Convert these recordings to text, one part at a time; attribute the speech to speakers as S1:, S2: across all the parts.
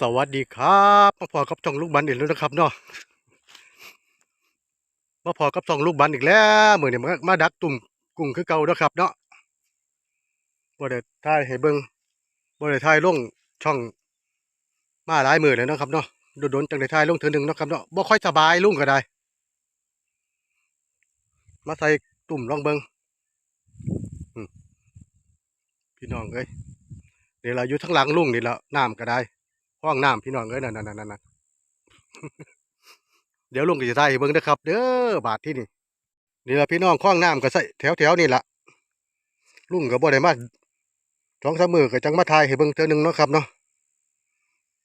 S1: สวัสดีครับมาพอกับช่องลูกบันอีกแล้วนะครับเนาะมาพอกับช่องลูกบันอีกแล้วเหมือนเนี่ยมามาดักตุ่มกุ้งคือเก่าแล้วครับ เนาะบ่ได้ถ่ายให้เบิ่งบ่ได้ถ่ายลงช่องมาหลายมื้อแล้วนะครับเนาะโดนๆจังได้ถ่ายลงเทื่อหนึ่งนะครับเนาะบ่ค่อยสบายลุงก็ได้ มาใส่ตุ่มลองเบิ่งพี่น้องเอ้ยเดี๋ยวเราอยู่ทั้งหลังลุงนี่ละน้ำก็ได้ ห้องน้ำพี่น้องเอ้ยนั่นนั่นนั่นนั่นเดี๋ยวลุงก็จะได้เบิ่งนะครับ เด้อบาทที่นี่นี่ละพี่น้องห้องน้ำก็ใส่แถวแถวนี่ละลุงก็บ่ได้มาสองสามมือก็จังมาทายให้เบิ่งเทื่อหนึงเนาะครับเนาะ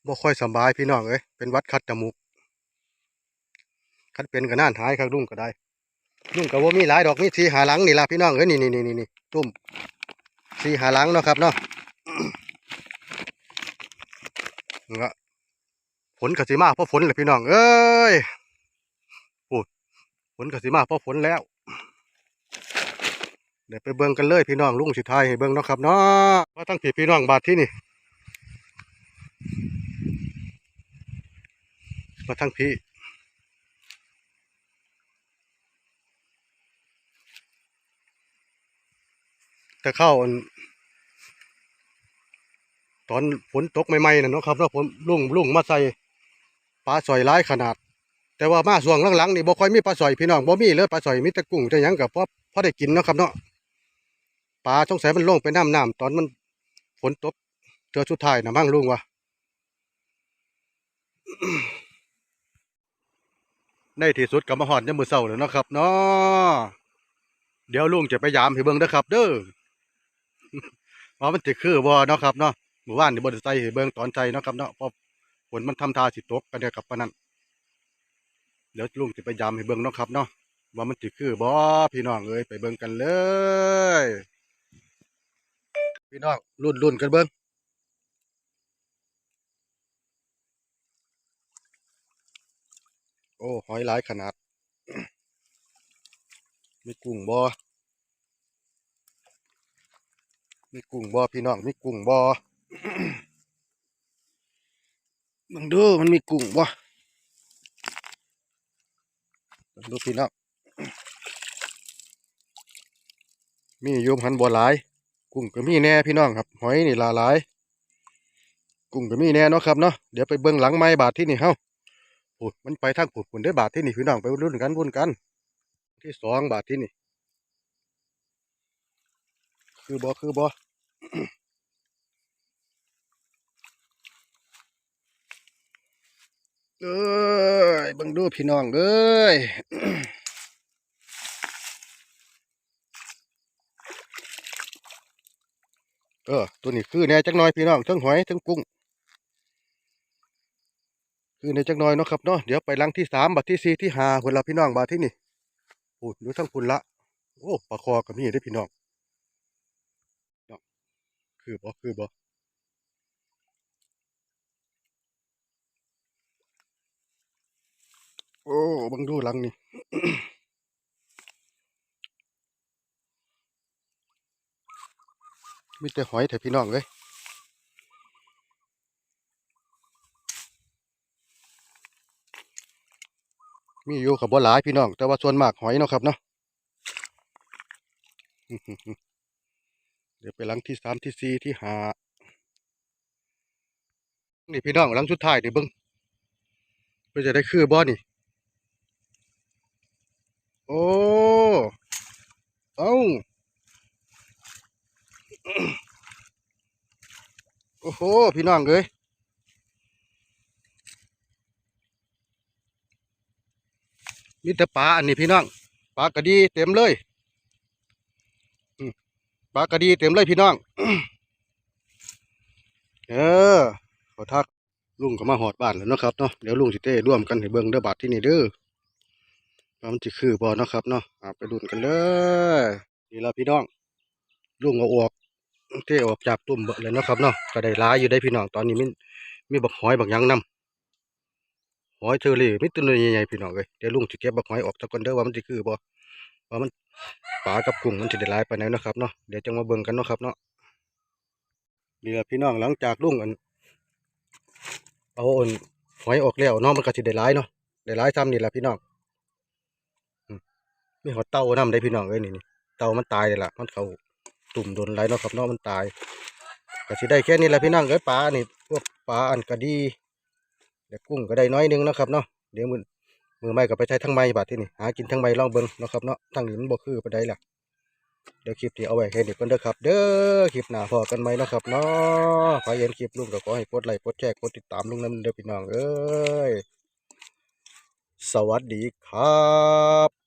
S1: บ่ค่อยสบายพี่น้องเอ้ยเป็นวัดคัดจมูกคัดเป็นก็น่านหายครับลุงก็ได้ลุงก็บ่มีหลายดอกมีสีหาหลังนี่ละพี่น้องเอ้ยนี่นี่นี่นี่นี่ตุ่มสีหาหลังเนาะครับเนาะ ก็ฝนกสิมาเพราะฝนเลยพี่น้อง เอ้ยโอ้ฝนกสิมาเพราะฝนแล้ว เดี๋ยวไปเบิ่งกันเลยพี่น้องลุงสิทายให้เบิ่งเนาะครับเนาะว่าทั้งพี่พี่น้องบาทที่นี่มาทั้งพี่แต่เข้าอัน ตอนฝนตกใหม่ๆนะเนาะครับเนาะผมลุงลุงมาใส่ปลาสอยร้ายขนาด แต่ว่ามาส่วงหลังๆนี่บ่ค่อยมีปลาสอยพี่น้องบ่มีเลยปลาสอยมีแต่กุ้งแต่ยังก็พอพอได้กินเนาะครับเนาะปลาสงสัยมันลงไปน้ำน้ำตอนมันฝนตกเจอสุดท้ายนะมั่งลุงวะในที่สุดก็มาหอดยามมือเช้าแล้วนะครับเนาะเดี๋ยวลุงจะไปยามให้เบิ่งเด้อครับ เด้อว่ามันสิคือบ่เนาะครับเนาะ หมู่บ้านนี่บ่ได้ใส่ให้เบิ่งตอนใส่เนาะครับเนาะเพราะฝนมันทำทาสิตกกันเด้อครับปานนั้นเดี๋ยวลุงสิไปยามให้เบิ่งเนาะครับเนาะว่ามันสิคือบ่พี่น้องเอ้ยไปเบิ่งกันเลย พี่น้องรุ่นๆกันเบิ่งโอ้หอยหลายขนาดมีกุ้งบ่มีกุ้งบ่พี่น้องมีกุ้งบ่ มึงดูมันมีกุ้งบ่บิ่งดูพี่น้องมีโยมหันบ่หลาย กุ้งก็มีแน่พี่น้องครับ หอยนี่ลาหลาย กุ้งก็มีแน่เนาะครับเนาะเดี๋ยวไปเบิ่งหลังไม้บาทที่นี่เฮาโอ้ยมันไปทางผุดผุนได้บาทที่นี่พี่น้องไปรุ่นกันรุ่นกัน ที่สองบาทที่นี่ คือบ่คือบ่ เอ้ยบิ่งดูพี่น้องเอ้ยเออตัวนี้คือแน่จักน่อยพี่น้องทั้งหอยทั้งกุ้ง คือในจักน่อยเนาะครับเนาะเดี๋ยวไปลังที่สามบัดที่สี่ที่ห้าคนละพี่น้องบาทที่นี่พูดดูทั้งคุณละ โอ้ปลาคอกับนี่ได้พี่น้องคือบ่คือบ่ โอ้บังดูหลังนี่มีแต่หอยแต่พี่น้องเลยมีอยู่กับบ่หลายพี่น้อง แต่ว่าส่วนมากหอยเนาะครับเนาะเดี๋ยวไปหลังที่สามที่สี่ที่ห้านี่พี่น้องหลังสุดท้ายนี่เบิ้งเพื่อจะได้คือบ่นี่ โอ้ เอ้าโอ้โห พี่น้องเอ้ยมีแต่ปลาอันนี้พี่น้อง ปลากระดีเต็มเลยปลากระดีเต็มเลยพี่น้อง เออ ขอทักลุงก็มาหอดบ้านแล้วนะครับเนาะ เดี๋ยวลุงสิเต้ร่วมกันให้เบิ่งเด้อบาทที่นี่เด้อว่า มันจะคือบ่เนาะครับเนาะไปดุนกันเลยนี่ละพี่น้องลุงเอาออกเทออกจากตุ่มเบิดเลยเนาะครับเนาะก็ได้หลายอยู่ได้พี่น้องตอนนี้มีมีบักหอยบักยังนำหอยเชอรี่มีตัวใหญ่ๆพี่น้องเลยเดี๋ยวลุงสิเก็บบักหอยออกจากกันเด้อว่ามันสิคือบ่ว่ามันปลากับกุ้งมันสิได้หลายปานเนาะครับเนาะเดี๋ยวจังมาเบิ่งกันเนาะครับเนาะนี่ละพี่น้องหลังจากลุงอันเอาอ่นหอยออกแล้วเนาะมันก็สิได้หลายเนาะได้หลายซ้ำนี่แหละพี่น้อง มีหอเต่านํได้พี่น้องเอ้ยนี่เต่ามันตายเลยล่ะมันเขาตุ่มโดนไหลเนาะครับเนาะมันตายก็สิได้แค่นี้แหละพี่น้องเอ้ยปลานี่พวกปลาอันกระดีเดี๋ยวกุ้งก็ได้น้อยหนึงนะครับเนาะเดี๋ยวมือมือไม่ก็ไปใช้ทั้งไม้บาดที่นี่หากินทั้งไม้ลองเบิ่งเนาะครับเนาะทั้งนี้มันบ่คือปานใดล่ะเดี๋ยวคลิปนี้เอาไว้แค่นี้ก่อนเด้อครับ เด้อคลิปหน้าพอกันไหมนะครับเนาะใครเห็นคลิปลุงก็ขอให้กดไลค์กดแชร์กดติดตามลุงน้ำเด้อพี่น้องเอ้ยสวัสดีครับ